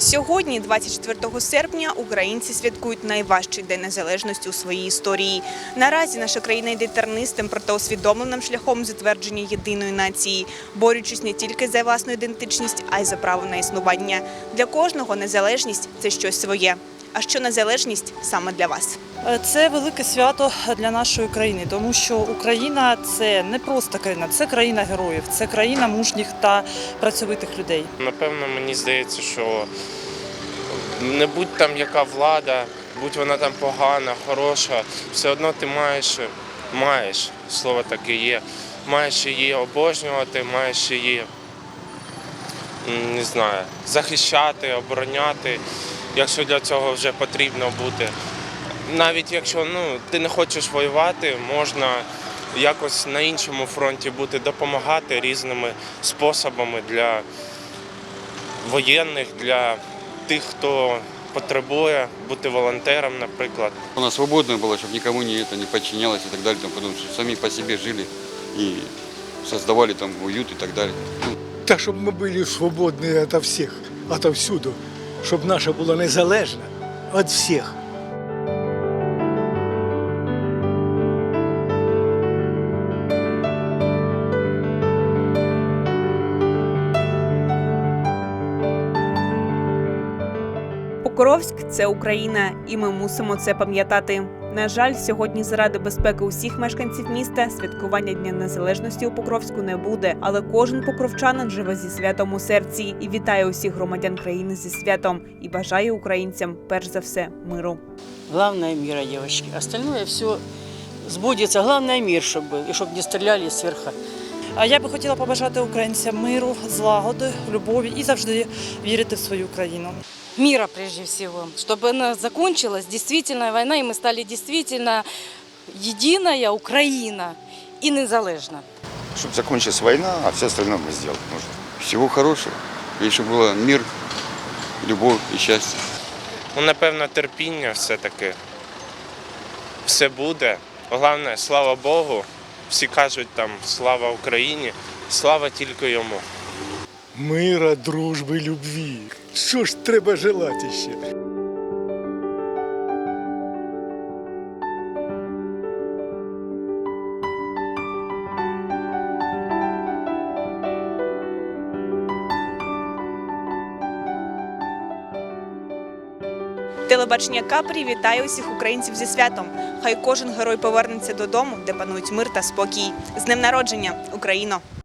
Сьогодні, 24 серпня, українці святкують найважчий день незалежності у своїй історії. Наразі наша країна йде тернистим, проте усвідомленим шляхом затвердження єдиної нації, борючись не тільки за власну ідентичність, а й за право на існування. Для кожного незалежність це щось своє. А що незалежність саме для вас? Е, Це велике свято для нашої країни, тому що Україна це не просто країна, це країна героїв, це країна мужніх та працьовитих людей. Напевно, мені здається, що не будь там яка влада, будь вона там погана, хороша, все одно ти маєш, маєш, слово таке є, маєш її обожнювати, маєш її, не знаю, захищати, обороняти, якщо для цього вже потрібно бути Навіть якщо ну, ти не хочеш воювати, можна якось на іншому фронті бути, допомагати різними способами для воєнних, для тих, хто потребує бути волонтером, наприклад. Она свободная была, чтобы никому не, это, не подчинялась и так далее, там, потому что сами по себе жили и создавали там уют и так далее. Ну, Та щоб ми були свободні від всіх, отовсюду, щоб наша була незалежна від всіх. Покровськ це Україна, і ми мусимо це пам'ятати. На жаль, сьогодні заради безпеки усіх мешканців міста святкування Дня Незалежності у Покровську не буде, але кожен покровчанин живе зі святом у серці і вітає усіх громадян країни зі святом і бажає українцям перш за все миру. Главное мира, девочки. Остальное все сбудется. Главное мир, чтобы был. И чтобы не стреляли сверху. А я би хотіла побажати українцям миру, злагоди, любові і завжди вірити в свою країну. мира прежде всего, чтобы она закончилась, действительно война, и мы стали действительно единая Украина и незалежна. Чтобы закончилась война, а все остальное мы сделать можем. всего хорошего. И чтобы было мир, любовь и счастье. Ну, напевно, терпіння все-таки. Все буде. Головне, слава Богу. Всі кажуть там слава Україні, слава тільки йому. Мира, дружби, любві. Що ж треба желати ще? Телебачення Капрі вітає усіх українців зі святом. Хай кожен герой повернеться додому, де панують мир та спокій. З днем народження, Україно!